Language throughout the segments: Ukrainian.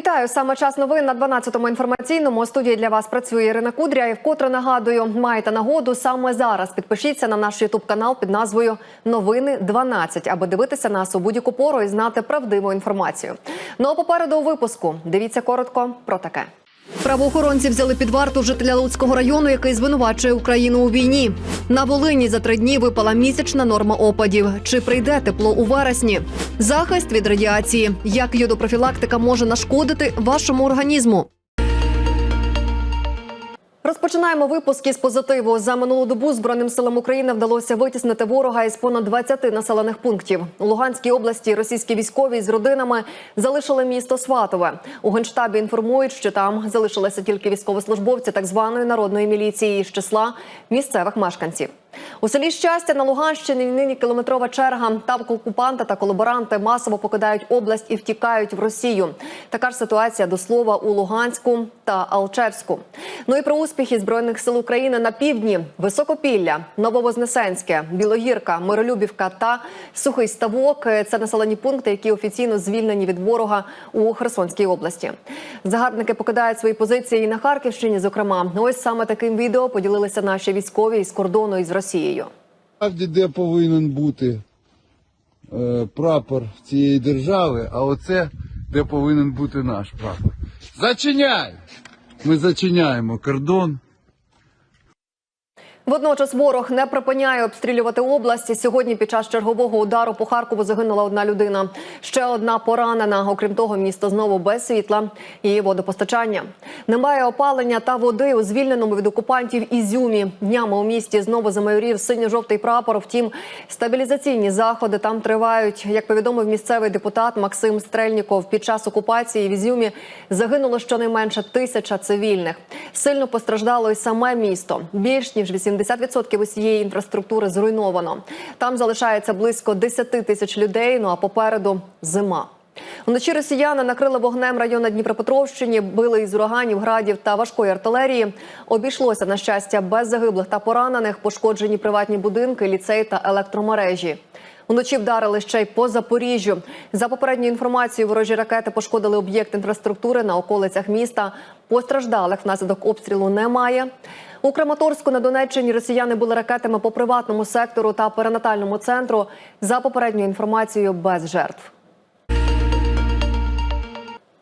Вітаю саме час новин на 12-му інформаційному. Студії для вас працює Ірина Кудря. І вкотре нагадую, маєте нагоду саме зараз. Підпишіться на наш Ютуб канал під назвою Новини 12, аби дивитися нас у будь-яку пору і знати правдиву інформацію. Ну а попереду у випуску дивіться коротко про таке. Правоохоронці взяли під варту жителя Луцького району, який звинувачує Україну у війні. На Волині за три дні випала місячна норма опадів. Чи прийде тепло у вересні? Захист від радіації. Як йодопрофілактика може нашкодити вашому організму? Розпочинаємо випуск із позитиву. За минулу добу Збройним силам України вдалося витіснити ворога із понад 20 населених пунктів. У Луганській області російські військові з родинами залишили місто Сватове. У генштабі інформують, що там залишилися тільки військовослужбовці так званої народної міліції з числа місцевих мешканців. У селі щастя на Луганщині нині кілометрова черга. Там окупанти та колаборанти масово покидають область і втікають в Росію. Така ж ситуація до слова у Луганську та Алчевську. Ну і про успіхи збройних сил України на півдні: Високопілля, Нововознесенське, Білогірка, Миролюбівка та Сухий Ставок. Це населені пункти, які офіційно звільнені від ворога у Херсонській області. Загарбники покидають свої позиції і на Харківщині. Зокрема, ось саме таким відео поділилися наші військові із кордону із Росією. Правді, де повинен бути е, прапор цієї держави, а оце де повинен бути наш прапор. Зачиняй! Ми зачиняємо кордон. Водночас ворог не припиняє обстрілювати область. Сьогодні під час чергового удару по Харкову загинула одна людина. Ще одна поранена. Окрім того, місто знову без світла і водопостачання. Немає опалення та води у звільненому від окупантів Ізюмі. Днями у місті знову замайорів синьо-жовтий прапор. Втім, стабілізаційні заходи там тривають. Як повідомив місцевий депутат Максим Стрельніков, під час окупації в Ізюмі загинуло щонайменше тисяча цивільних. Сильно постраждало і саме місто. Більш ніж 80% усієї інфраструктури зруйновано. Там залишається близько 10 тисяч людей. Ну а попереду зима. Вночі росіяни накрили вогнем район Дніпропетровщині, били із ураганів, градів та важкої артилерії. Обійшлося на щастя без загиблих та поранених, пошкоджені приватні будинки, ліцей та електромережі. Уночі вдарили ще й по Запоріжжю. За попередньою інформацією, ворожі ракети пошкодили об'єкт інфраструктури на околицях міста. Постраждалих внаслідок обстрілу немає. У Краматорську на Донеччині росіяни були ракетами по приватному сектору та перинатальному центру. За попередньою інформацією, без жертв.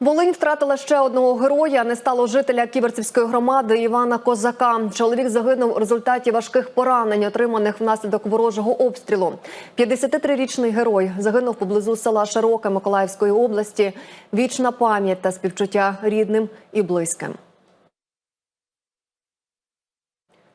Волинь втратила ще одного героя. Не стало жителя Ківерцівської громади Івана Козака. Чоловік загинув у результаті важких поранень, отриманих внаслідок ворожого обстрілу. 53-річний герой загинув поблизу села Широке Миколаївської області. Вічна пам'ять та співчуття рідним і близьким.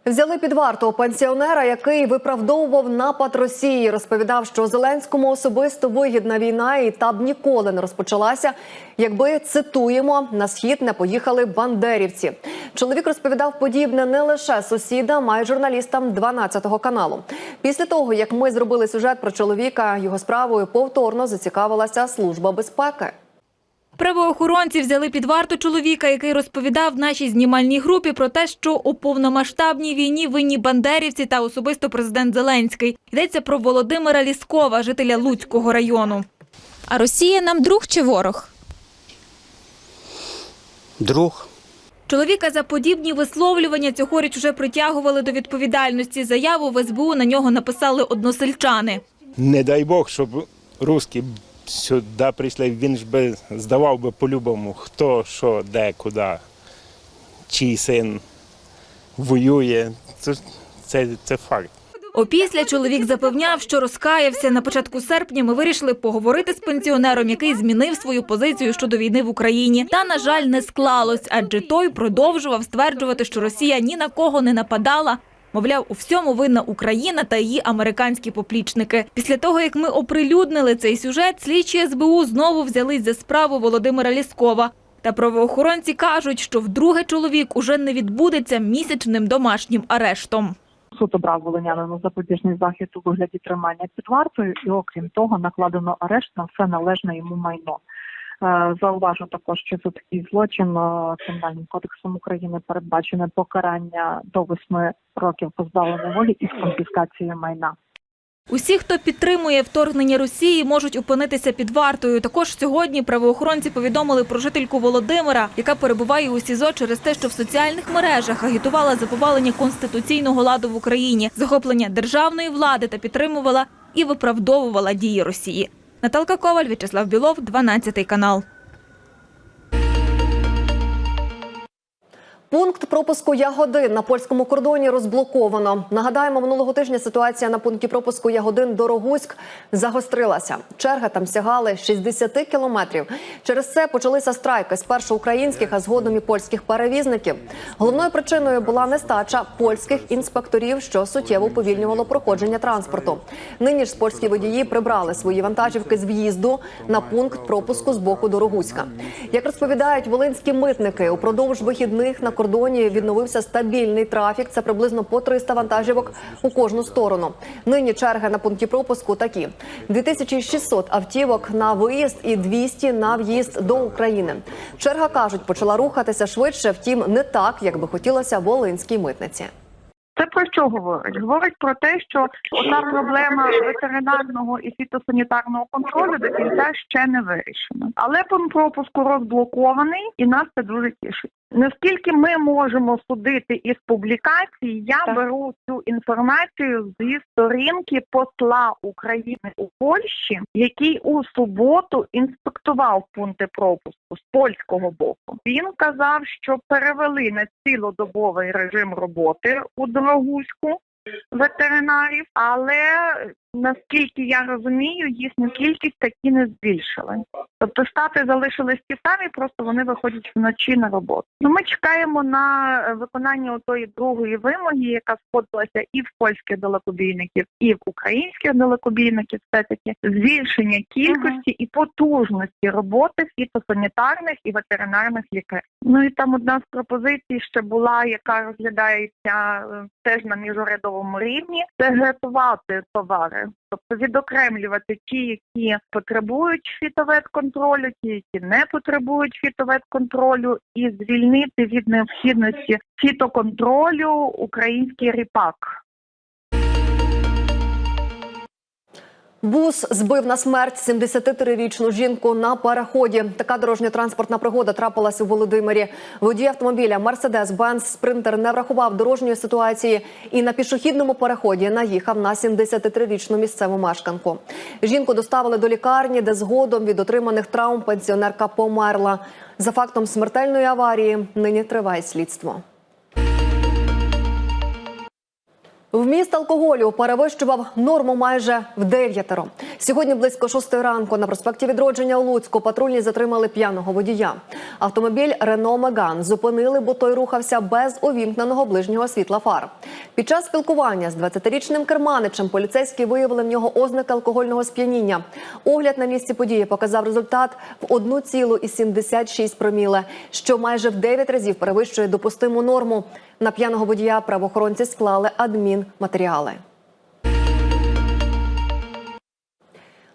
Взяли під варту пенсіонера, який виправдовував напад Росії. Розповідав, що Зеленському особисто вигідна війна і та б ніколи не розпочалася, якби цитуємо на схід не поїхали бандерівці. Чоловік розповідав подібне не лише сусідам, а й журналістам 12-го каналу. Після того, як ми зробили сюжет про чоловіка, його справою повторно зацікавилася служба безпеки. Правоохоронці взяли під варту чоловіка, який розповідав нашій знімальній групі про те, що у повномасштабній війні винні бандерівці та особисто президент Зеленський. Йдеться про Володимира Ліскова, жителя Луцького району. А Росія нам друг чи ворог? Друг. Чоловіка за подібні висловлювання цьогоріч уже притягували до відповідальності. Заяву в СБУ на нього написали односельчани. Не дай Бог, щоб русські сюди прийшли, він ж би здавав би по-любому, хто, що, де, куди, чий син воює. Це, це, це факт. Опісля чоловік запевняв, що розкаявся. На початку серпня ми вирішили поговорити з пенсіонером, який змінив свою позицію щодо війни в Україні. Та, на жаль, не склалось, адже той продовжував стверджувати, що Росія ні на кого не нападала. Мовляв, у всьому винна Україна та її американські поплічники. Після того, як ми оприлюднили цей сюжет, слідчі СБУ знову взялись за справу Володимира Ліскова. Та правоохоронці кажуть, що вдруге чоловік уже не відбудеться місячним домашнім арештом. Суд обрав волинянину запобіжний захід у вигляді тримання під вартою, і окрім того, накладено арешт на все належне йому майно. Е, Зауважу також, що за такий злочин е, Кримінальним кодексом України передбачене покарання до восьми років позбавлення волі із конфіскацією майна. Усі, хто підтримує вторгнення Росії, можуть опинитися під вартою. Також сьогодні правоохоронці повідомили про жительку Володимира, яка перебуває у СІЗО через те, що в соціальних мережах агітувала за повалення конституційного ладу в Україні, захоплення державної влади та підтримувала і виправдовувала дії Росії. Наталка Коваль, В'ячеслав Білов, 12 канал. Пункт пропуску Ягодин на польському кордоні розблоковано. Нагадаємо, минулого тижня ситуація на пункті пропуску Ягодин Дорогуськ загострилася. Черги там сягали 60 кілометрів. Через це почалися страйки спершу українських, а згодом і польських перевізників. Головною причиною була нестача польських інспекторів, що суттєво уповільнювало проходження транспорту. Нині ж польські водії прибрали свої вантажівки з в'їзду на пункт пропуску з боку Дорогуська. Як розповідають волинські митники, упродовж вихідних на кордоні відновився стабільний трафік. Це приблизно по 300 вантажівок у кожну сторону. Нині черги на пункті пропуску такі: 2600 автівок на виїзд і 200 на в'їзд до України. Черга кажуть, почала рухатися швидше, втім не так, як би хотілося волинській митниці. Це про що говорить? Говорить про те, що ота проблема ветеринарного і фітосанітарного контролю до кінця ще не вирішена. Але пункт пропуску розблокований, і нас це дуже тішить. Наскільки ми можемо судити із публікацій, я беру цю інформацію зі сторінки посла України у Польщі, який у суботу інспектував пункти пропуску з польського боку. Він казав, що перевели на цілодобовий режим роботи у Дорогуську ветеринарів, але наскільки я розумію, їхню кількість таки не збільшили. Тобто штати залишились ті самі, просто вони виходять вночі на роботу. Ну ми чекаємо на виконання тої другої вимоги, яка сходилася і в польських далекобійників, і в українських далекобійників. Все таки збільшення кількості і потужності роботи фітосанітарних і ветеринарних лікарів. Ну і там одна з пропозицій ще була, яка розглядається е, теж на міжурядовому рівні, це гратувати товари. Тобто відокремлювати ті, які потребують фітоветконтролю, ті, які не потребують фітоветконтролю, і звільнити від необхідності фітоконтролю український ріпак. Бус збив на смерть 73-річну жінку на переході. Така дорожньо-транспортна пригода трапилась у Володимирі. Водій автомобіля Mercedes-Benz Спринтер не врахував дорожньої ситуації і на пішохідному переході наїхав на 73-річну місцеву мешканку. Жінку доставили до лікарні, де згодом від отриманих травм пенсіонерка померла. За фактом смертельної аварії нині триває слідство. Вміст алкоголю перевищував норму майже в дев'ятеро. Сьогодні близько шостої ранку на проспекті відродження у Луцьку патрульні затримали п'яного водія. Автомобіль Рено Меган зупинили, бо той рухався без увімкненого ближнього світла фар. Під час спілкування з 20-річним керманичем поліцейські виявили в нього ознаки алкогольного сп'яніння. Огляд на місці події показав результат в 1,76 проміле, що майже в 9 разів перевищує допустиму норму. На п'яного водія правоохоронці склали адмінматеріали.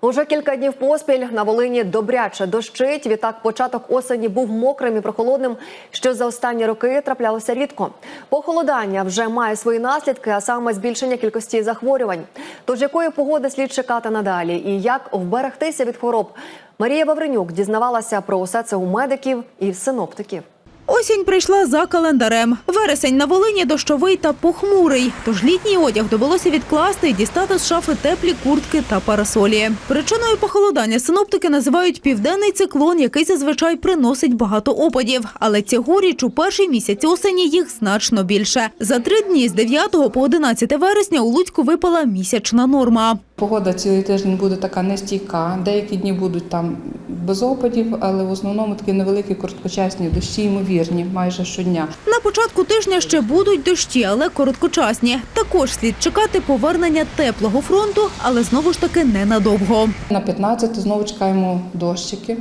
Уже кілька днів поспіль на Волині добряче дощить. Відтак початок осені був мокрим і прохолодним, що за останні роки траплялося рідко. Похолодання вже має свої наслідки, а саме збільшення кількості захворювань. Тож якої погоди слід чекати надалі і як вберегтися від хвороб? Марія Вавренюк дізнавалася про усе це у медиків і синоптиків. Осінь прийшла за календарем. Вересень на Волині дощовий та похмурий. Тож літній одяг довелося відкласти і дістати з шафи теплі куртки та парасолі. Причиною похолодання синоптики називають південний циклон, який зазвичай приносить багато опадів. Але цьогоріч у перший місяць осені їх значно більше. За три дні з 9 по 11 вересня у Луцьку випала місячна норма. Погода цілий тиждень буде така нестійка. Деякі дні будуть там без опадів, але в основному такі невеликі короткочасні дощі, ймовірні, майже щодня. На початку тижня ще будуть дощі, але короткочасні. Також слід чекати повернення теплого фронту, але знову ж таки ненадовго. На 15 знову чекаємо дощики.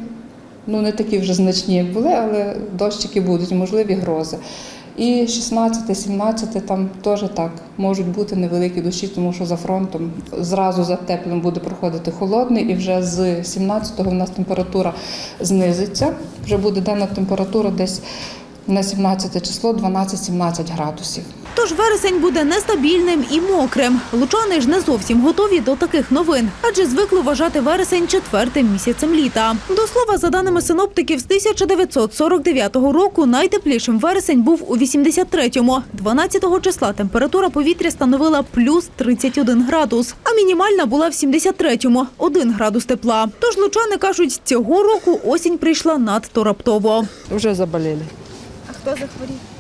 Ну не такі вже значні, як були, але дощики будуть, можливі грози. І 16-17 там теж так можуть бути невеликі дощі, тому що за фронтом зразу за теплим буде проходити холодний, і вже з 17-го в нас температура знизиться. Вже буде денна температура десь на 17 число 12-17 градусів. Тож вересень буде нестабільним і мокрим. Лучани ж не зовсім готові до таких новин, адже звикли вважати вересень четвертим місяцем літа. До слова, за даними синоптиків, з 1949 року найтеплішим вересень був у 83-му. 12 числа температура повітря становила плюс 31 градус, а мінімальна була в 73-му – 1 градус тепла. Тож лучани кажуть, цього року осінь прийшла надто раптово. Уже заболели. А хто захворів?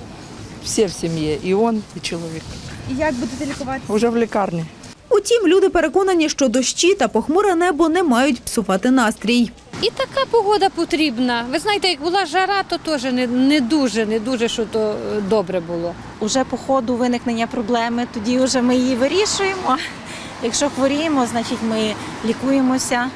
Все в семье, и он, и человек. І як будете лікуватися? Уже в лекарне. Утім, люди переконані, що дощі та похмуре небо не мають псувати настрій. І така погода потрібна. Ви знаєте, як була жара, то теж не, не дуже, не дуже, що то е, добре було. Уже по ходу виникнення проблеми, тоді вже ми її вирішуємо. Якщо хворіємо, значить ми лікуємося,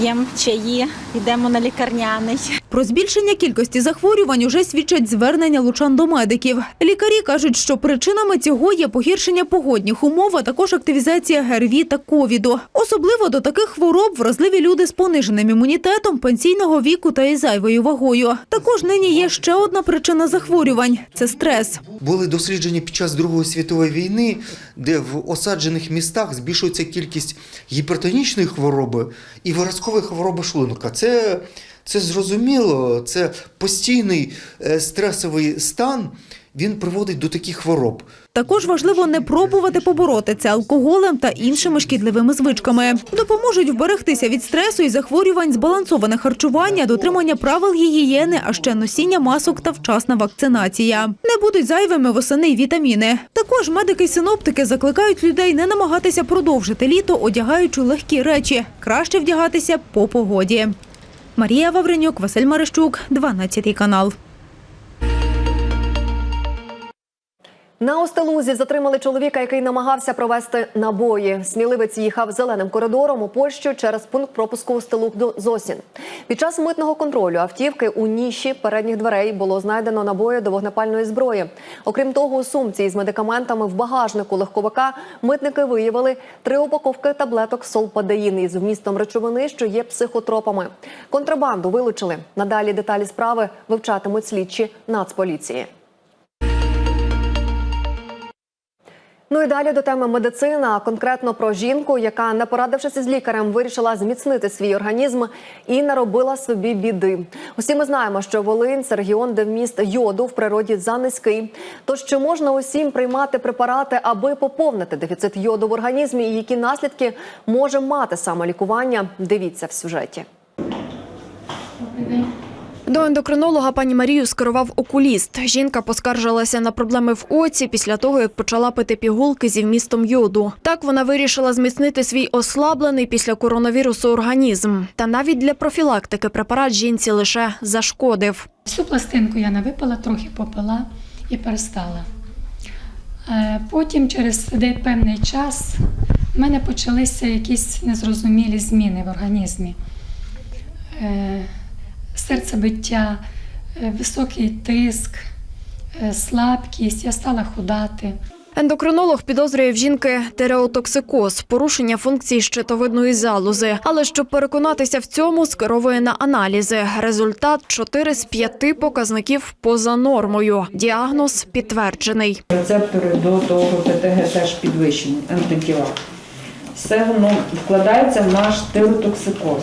п'ємо чаї, йдемо на лікарняний. Про збільшення кількості захворювань уже свідчать звернення лучан до медиків. Лікарі кажуть, що причинами цього є погіршення погодних умов, а також активізація ГРВІ та ковіду. Особливо до таких хвороб вразливі люди з пониженим імунітетом, пенсійного віку та із зайвою вагою. Також нині є ще одна причина захворювань це стрес. Були дослідження під час Другої світової війни, де в осаджених містах збільшується кількість гіпертонічної хвороби і виразкової хвороби шлунка. Це, це зрозуміло, це постійний е, стресовий стан, він приводить до таких хвороб. Також важливо не пробувати побороти це алкоголем та іншими шкідливими звичками. Допоможуть вберегтися від стресу і захворювань збалансоване харчування, дотримання правил гігієни, а ще носіння масок та вчасна вакцинація. Не будуть зайвими восени й вітаміни. Також медики й синоптики закликають людей не намагатися продовжити літо, одягаючи легкі речі. Краще вдягатися по погоді. Марія Вавренюк, Василь Марищук, 12 канал. На Остелузі затримали чоловіка, який намагався провести набої. Сміливець їхав зеленим коридором у Польщу через пункт пропуску Остелук до Зосін. Під час митного контролю автівки у ніші передніх дверей було знайдено набої до вогнепальної зброї. Окрім того, у сумці із медикаментами в багажнику легковика митники виявили три упаковки таблеток солпадеїн із вмістом речовини, що є психотропами. Контрабанду вилучили. Надалі деталі справи вивчатимуть слідчі Нацполіції. Ну і далі до теми медицина, конкретно про жінку, яка, не порадившись із лікарем, вирішила зміцнити свій організм і наробила собі біди. Усі ми знаємо, що Волинь це регіон, де вміст йоду в природі занизький. Тож чи можна усім приймати препарати, аби поповнити дефіцит йоду в організмі, і які наслідки може мати саме лікування? Дивіться в сюжеті. До ендокринолога пані Марію скерував окуліст. Жінка поскаржилася на проблеми в оці після того, як почала пити пігулки зі вмістом йоду. Так вона вирішила зміцнити свій ослаблений після коронавірусу організм. Та навіть для профілактики препарат жінці лише зашкодив. Всю пластинку я не випила, трохи попила і перестала. Е, Потім, через певний час, в мене почалися якісь незрозумілі зміни в організмі. Серцебиття, е, високий тиск, е, слабкість, я стала худати. Ендокринолог підозрює в жінки тереотоксикоз, порушення функцій щитовидної залози. Але щоб переконатися в цьому, скеровує на аналізи. Результат 4 з 5 показників поза нормою. Діагноз підтверджений. Рецептори до того ТТГ теж підвищені, антитіла. Все воно вкладається в наш тиротоксикоз.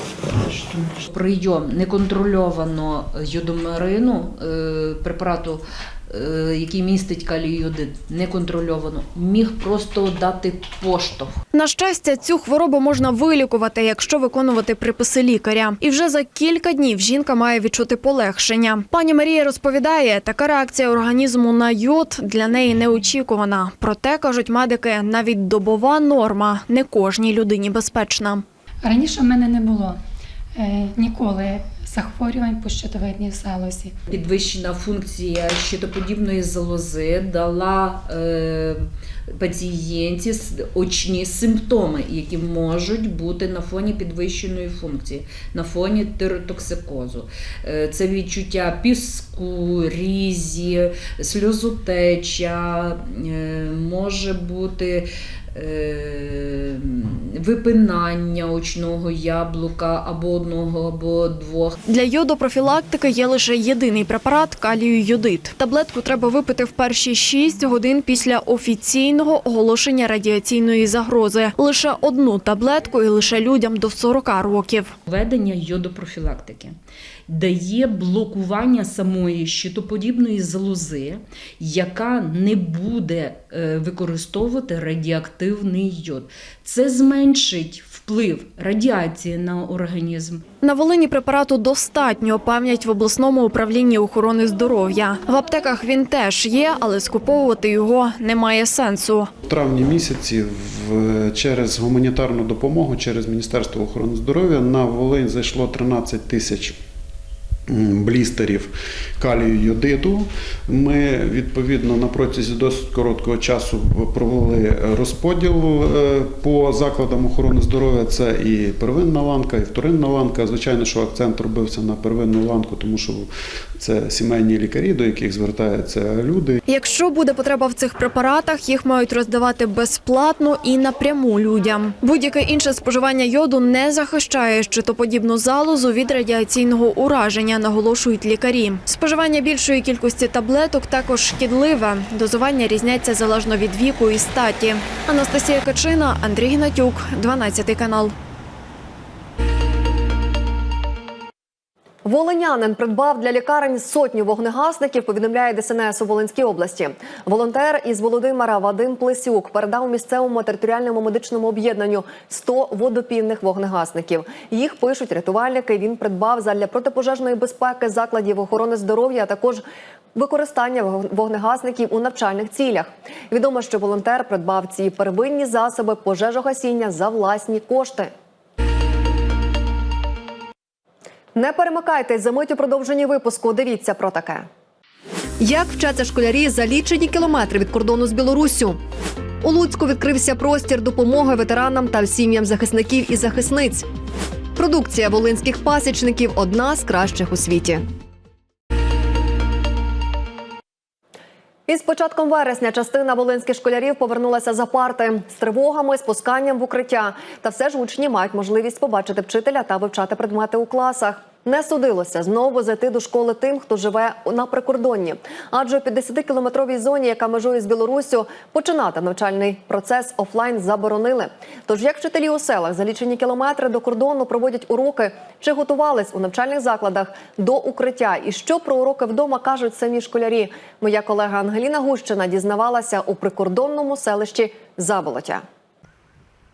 Прийом неконтрольовано йодомерину, е, препарату, який містить калій-йодид, неконтрольовано, міг просто дати поштовх. На щастя, цю хворобу можна вилікувати, якщо виконувати приписи лікаря. І вже за кілька днів жінка має відчути полегшення. Пані Марія розповідає, така реакція організму на йод для неї неочікувана. Проте кажуть медики, навіть добова норма не кожній людині безпечна. Раніше в мене не було е, ніколи захворювань по щитовидній залозі. Підвищена функція щитоподібної залози дала е, пацієнті очні симптоми, які можуть бути на фоні підвищеної функції, на фоні тиреотоксикозу. Е, це відчуття піску, різі, сльозотеча, е, може бути випинання очного яблука або одного, або двох. Для йодопрофілактики є лише єдиний препарат калію йодит. Таблетку треба випити в перші 6 годин після офіційного оголошення радіаційної загрози. Лише одну таблетку і лише людям до 40 років. Введення йодопрофілактики дає блокування самої щитоподібної залози, яка не буде е, використовувати радіоактивний йод. Це зменшить вплив радіації на організм. На Волині препарату достатньо, певнять в обласному управлінні охорони здоров'я. В аптеках він теж є, але скуповувати його немає сенсу. В травні місяці в, через гуманітарну допомогу, через Міністерство охорони здоров'я на Волинь зайшло 13 тисяч блістерів калію йодиду. Ми відповідно на протязі досить короткого часу провели розподіл е, по закладам охорони здоров'я. Це і первинна ланка, і вторинна ланка. Звичайно, що акцент робився на первинну ланку, тому що це сімейні лікарі, до яких звертаються люди. Якщо буде потреба в цих препаратах, їх мають роздавати безплатно і напряму людям. Будь-яке інше споживання йоду не захищає щитоподібну залозу від радіаційного ураження, наголошують лікарі. Споживання більшої кількості таблеток також шкідливе. Дозування різняться залежно від віку і статі. Анастасія Качина, Андрій Гнатюк, 12 канал. Волинянин придбав для лікарень сотню вогнегасників. Повідомляє ДСНС у Волинській області. Волонтер із Володимира Вадим Плесюк передав місцевому територіальному медичному об'єднанню 100 водопінних вогнегасників. Їх пишуть рятувальники. Він придбав задля протипожежної безпеки закладів охорони здоров'я, а також використання вогнегасників у навчальних цілях. Відомо, що волонтер придбав ці первинні засоби пожежогасіння за власні кошти. Не перемикайтесь за мить у продовженні випуску. Дивіться про таке. Як вчаться школярі за лічені кілометри від кордону з Білоруссю? У Луцьку відкрився простір допомоги ветеранам та сім'ям захисників і захисниць. Продукція волинських пасічників одна з кращих у світі. Із початком вересня частина волинських школярів повернулася за парти з тривогами, спусканням в укриття. Та все ж учні мають можливість побачити вчителя та вивчати предмети у класах. Не судилося знову зайти до школи тим, хто живе на прикордонні. Адже у 50-кілометровій зоні, яка межує з Білоруссю, починати навчальний процес офлайн заборонили. Тож як вчителі у селах за лічені кілометри до кордону проводять уроки, чи готувались у навчальних закладах до укриття, і що про уроки вдома кажуть самі школярі? Моя колега Ангеліна Гущина дізнавалася у прикордонному селищі Заболотя.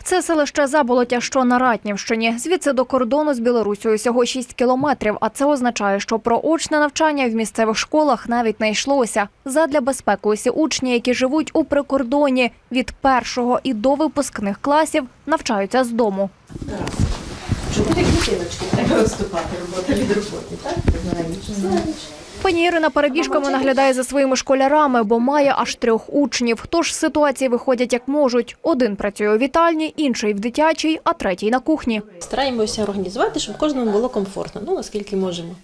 Це селище Заболоття, що на Ратнівщині. Звідси до кордону з Білорусією всього 6 кілометрів. А це означає, що про очне навчання в місцевих школах навіть не йшлося. Задля безпеки усі учні, які живуть у прикордоні від першого і до випускних класів, навчаються з дому. Пані Ірина перебіжками наглядає за своїми школярами, бо має аж трьох учнів. Тож ситуації виходять як можуть. Один працює у вітальні, інший в дитячій, а третій на кухні. Стараємося організувати, щоб кожному було комфортно, ну наскільки можемо.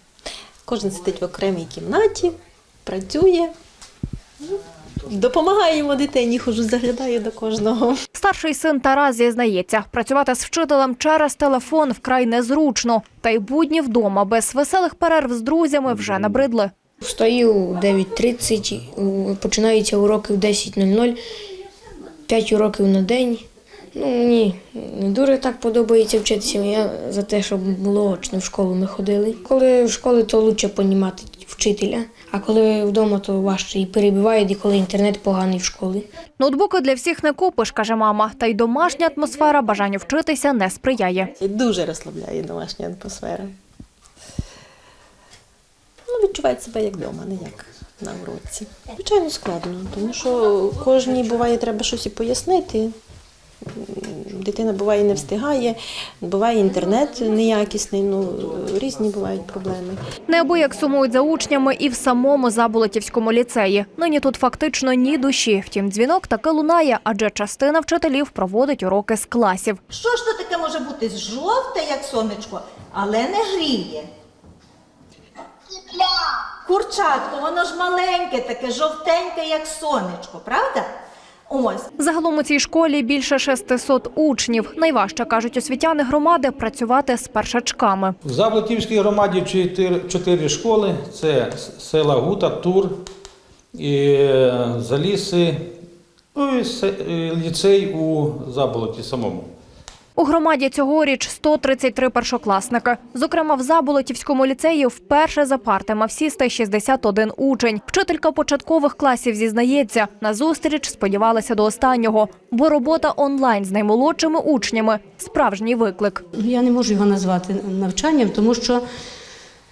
Кожен сидить в окремій кімнаті, працює. Допомагаємо дитині, хожу, заглядаю до кожного. Старший син Тарас зізнається, працювати з вчителем через телефон вкрай незручно. Та й будні вдома без веселих перерв з друзями вже набридли. Встаю у 9.30, починаються уроки в 10.00, 5 уроків на день. Ну, мені не дуже так подобається вчитися. Я за те, щоб було очно в школу ми ходили. Коли в школі, то краще понімати вчителя, а коли вдома, то важче і перебивають, і коли інтернет поганий в школі. Ноутбуки для всіх не купиш, каже мама. Та й домашня атмосфера бажанню вчитися не сприяє. І дуже розслабляє домашня атмосфера. Ну, відчувають себе як вдома, не як на уроці. Звичайно, складно, тому що кожній буває треба щось і пояснити. Дитина буває не встигає, буває інтернет неякісний, ну різні бувають проблеми. Неабияк сумують за учнями і в самому Заболотівському ліцеї. Нині тут фактично ні душі. Втім, дзвінок таки лунає, адже частина вчителів проводить уроки з класів. Що ж то таке може бути жовте, як сонечко, але не гріє? Курчатко, воно ж маленьке, таке жовтеньке, як сонечко, правда? Ось. Загалом у цій школі більше 600 учнів. Найважче, кажуть освітяни громади, працювати з першачками. В Заблатівській громаді чотири, чотири школи: це села Гута, Тур, е, Заліси, ну і се- ліцей у Заболоті самому. У громаді цьогоріч 133 першокласники. Зокрема, в Заболотівському ліцеї вперше за парти мав сісти 61 учень. Вчителька початкових класів зізнається, на зустріч сподівалася до останнього, бо робота онлайн з наймолодшими учнями справжній виклик. Я не можу його назвати навчанням, тому що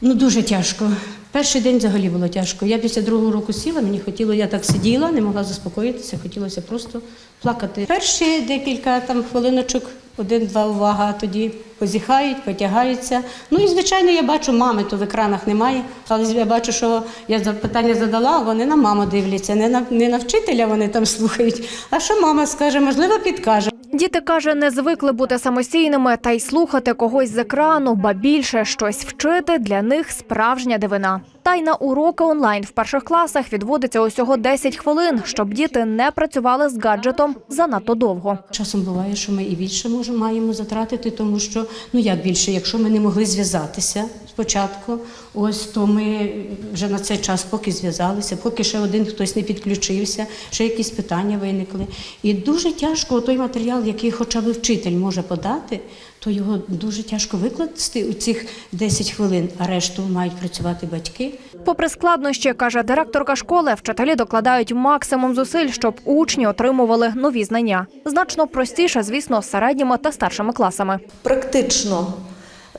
ну дуже тяжко. Перший день взагалі було тяжко. Я після другого року сіла, мені хотіло, я так сиділа, не могла заспокоїтися, хотілося просто плакати. Перші декілька там хвилиночок, один-два увага, тоді позіхають, потягаються. Ну і звичайно, я бачу, мами то в екранах немає. Але я бачу, що я запитання задала, а вони на маму дивляться. Не на не на вчителя вони там слухають. А що мама скаже, можливо, підкаже. Діти каже, не звикли бути самостійними та й слухати когось з екрану, ба більше щось вчити для них справжня дивина. Та й на уроки онлайн в перших класах відводиться усього 10 хвилин, щоб діти не працювали з гаджетом занадто довго. Часом буває, що ми і більше можемо маємо затратити, тому що ну як більше, якщо ми не могли зв'язатися спочатку, ось то ми вже на цей час поки зв'язалися, поки ще один хтось не підключився, ще якісь питання виникли. І дуже тяжко той матеріал, який хоча б вчитель може подати, то його дуже тяжко викласти у цих 10 хвилин, а решту мають працювати батьки. Попри складнощі, каже директорка школи, вчителі докладають максимум зусиль, щоб учні отримували нові знання. Значно простіше, звісно, з середніми та старшими класами. Практично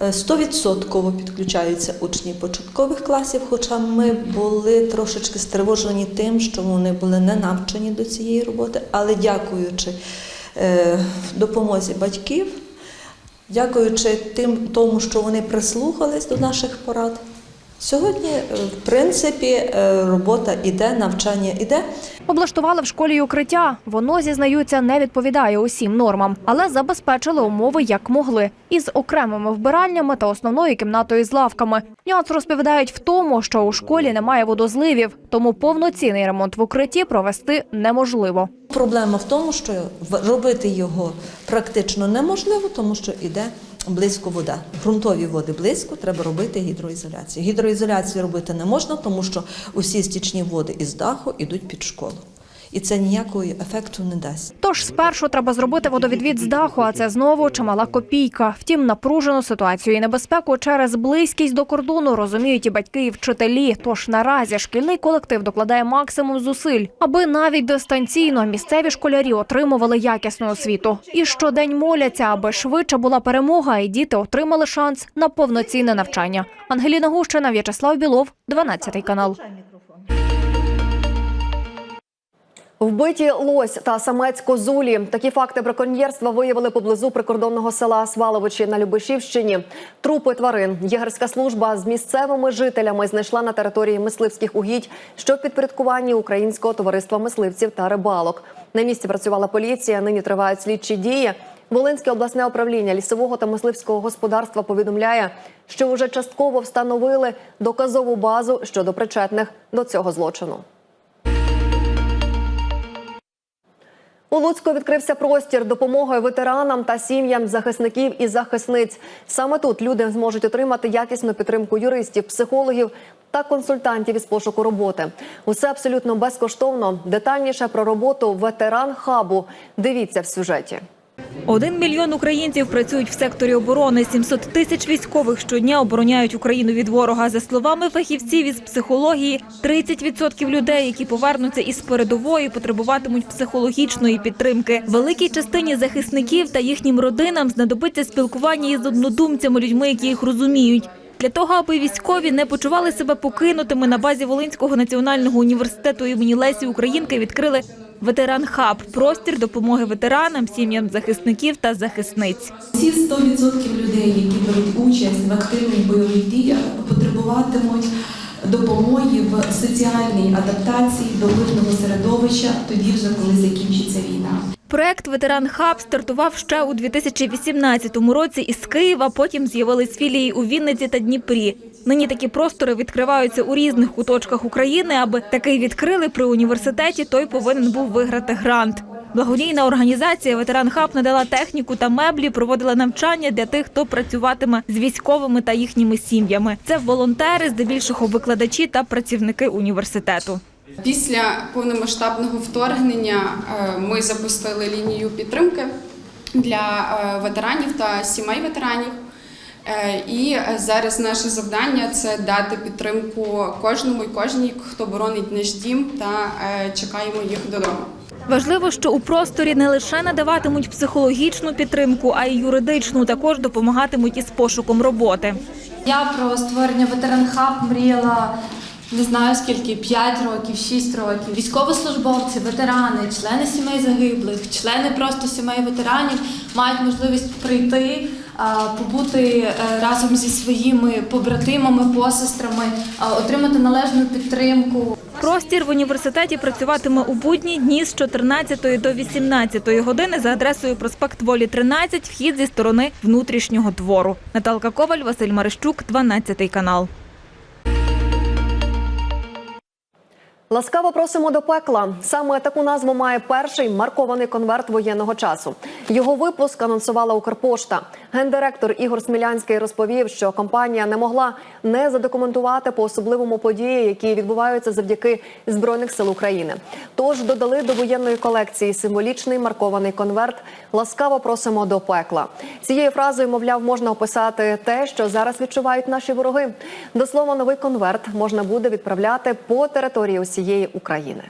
е, 100% підключаються учні початкових класів, хоча ми були трошечки стривожені тим, що вони були не навчені до цієї роботи, але дякуючи е, допомозі батьків, дякуючи тим, тому, що вони прислухались до наших порад. Сьогодні, е, в принципі, е, робота іде, навчання іде. Облаштували в школі й укриття. Воно зізнаються, не відповідає усім нормам, але забезпечили умови як могли із окремими вбиральнями та основною кімнатою з лавками. Нюанс розповідають в тому, що у школі немає водозливів, тому повноцінний ремонт в укритті провести неможливо. Проблема в тому, що робити його практично неможливо, тому що йде близько вода. Грунтові води близько, треба робити гідроізоляцію. Гідроізоляцію робити не можна, тому що усі стічні води із даху йдуть під школу. І це ніякого ефекту не дасть. Тож спершу треба зробити водовідвід з даху, а це знову чимала копійка. Втім, напружену ситуацію і небезпеку через близькість до кордону розуміють і батьки, і вчителі. Тож наразі шкільний колектив докладає максимум зусиль, аби навіть дистанційно місцеві школярі отримували якісну освіту. І щодень моляться, аби швидше була перемога, і діти отримали шанс на повноцінне навчання. Ангеліна Гущина, В'ячеслав Білов, 12 канал. Вбиті лось та самець козулі. Такі факти браконьєрства виявили поблизу прикордонного села Сваловичі на Любешівщині. Трупи тварин. Єгерська служба з місцевими жителями знайшла на території мисливських угідь, що в підпорядкуванні Українського товариства мисливців та рибалок. На місці працювала поліція. Нині тривають слідчі дії. Волинське обласне управління лісового та мисливського господарства повідомляє, що вже частково встановили доказову базу щодо причетних до цього злочину. У Луцьку відкрився простір допомоги ветеранам та сім'ям захисників і захисниць. Саме тут люди зможуть отримати якісну підтримку юристів, психологів та консультантів із пошуку роботи. Усе абсолютно безкоштовно. Детальніше про роботу ветеран хабу. Дивіться в сюжеті. Один мільйон українців працюють в секторі оборони. 700 тисяч військових щодня обороняють Україну від ворога. За словами фахівців із психології, 30% людей, які повернуться із передової, потребуватимуть психологічної підтримки. Великій частині захисників та їхнім родинам знадобиться спілкування із однодумцями, людьми, які їх розуміють. Для того, аби військові не почували себе покинутими на базі Волинського національного університету імені Лесі Українки відкрили ветеран хаб простір допомоги ветеранам, сім'ям захисників та захисниць. Всі 100% людей, які беруть участь в активних бойових діях, потребуватимуть допомоги в соціальній адаптації до мирного середовища тоді вже, коли закінчиться війна. Проект Ветеран Хаб стартував ще у 2018 році із Києва. Потім з'явились філії у Вінниці та Дніпрі. Нині такі простори відкриваються у різних куточках України. Аби такий відкрили при університеті, той повинен був виграти грант. Благодійна організація Ветеран Хаб надала техніку та меблі, проводила навчання для тих, хто працюватиме з військовими та їхніми сім'ями. Це волонтери, здебільшого викладачі та працівники університету. Після повномасштабного вторгнення е, ми запустили лінію підтримки для е, ветеранів та сімей ветеранів. Е, І зараз наше завдання це дати підтримку кожному і кожній, хто боронить наш дім, та чекаємо їх додому. Важливо, що у просторі не лише надаватимуть психологічну підтримку, а й юридичну. Також допомагатимуть із пошуком роботи. Я про створення ветеран хаб мріяла не знаю скільки 5 років, 6 років. Військовослужбовці, ветерани, члени сімей загиблих, члени просто сімей ветеранів мають можливість прийти, побути е, разом зі своїми побратимами, посестрами, отримати належну підтримку. Простір в університеті працюватиме у будні дні з 14 до 18 години за адресою проспект Волі 13, вхід зі сторони внутрішнього двору. Наталка Коваль, Василь Марищук, 12 канал. Ласкаво просимо до пекла. Саме таку назву має перший маркований конверт воєнного часу. Його випуск анонсувала Укрпошта. Гендиректор Ігор Смілянський розповів, що компанія не могла не задокументувати по особливому події, які відбуваються завдяки збройних сил України. Тож додали до воєнної колекції символічний маркований конверт. Ласкаво просимо до пекла. Цією фразою, мовляв, можна описати те, що зараз відчувають наші вороги. До слова, новий конверт можна буде відправляти по території усієї України.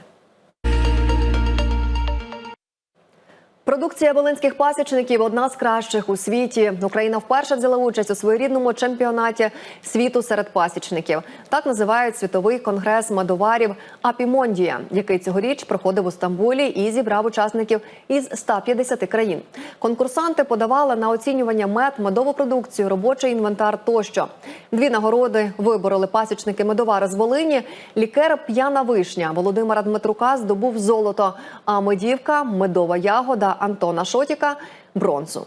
Продукція волинських пасічників одна з кращих у світі. Україна вперше взяла участь у своєрідному чемпіонаті світу серед пасічників. Так називають світовий конгрес медоварів Апімондія, який цьогоріч проходив у Стамбулі і зібрав учасників із 150 країн. Конкурсанти подавали на оцінювання мед, медову продукцію, робочий інвентар тощо. Дві нагороди вибороли пасічники медовари з Волині. Лікер п'яна вишня Володимира Дмитрука здобув золото. А медівка медова ягода Антона Шотіка бронзу.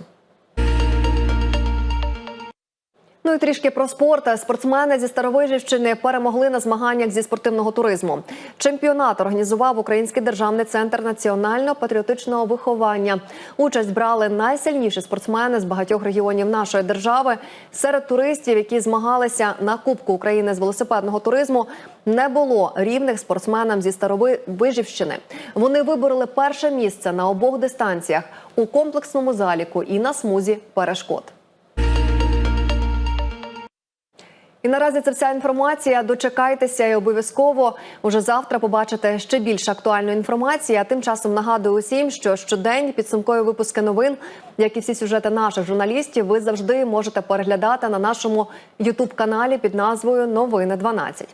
Ну і трішки про спорт. Спортсмени зі Старовижівщини перемогли на змаганнях зі спортивного туризму. Чемпіонат організував Український державний центр національно-патріотичного виховання. Участь брали найсильніші спортсмени з багатьох регіонів нашої держави. Серед туристів, які змагалися на Кубку України з велосипедного туризму, не було рівних спортсменам зі Старовижівщини. Вони вибороли перше місце на обох дистанціях у комплексному заліку і на смузі перешкод. І наразі це вся інформація. Дочекайтеся і обов'язково уже завтра побачите ще більше актуальної інформації. А тим часом нагадую усім, що щодень підсумкові випуски новин, як і всі сюжети наших журналістів, ви завжди можете переглядати на нашому ютуб каналі під назвою Новини 12.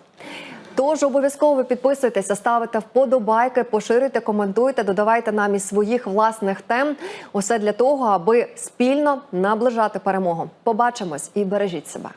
Тож обов'язково підписуйтеся, ставите вподобайки, поширюйте, коментуйте, додавайте нам із своїх власних тем. Усе для того, аби спільно наближати перемогу. Побачимось і бережіть себе.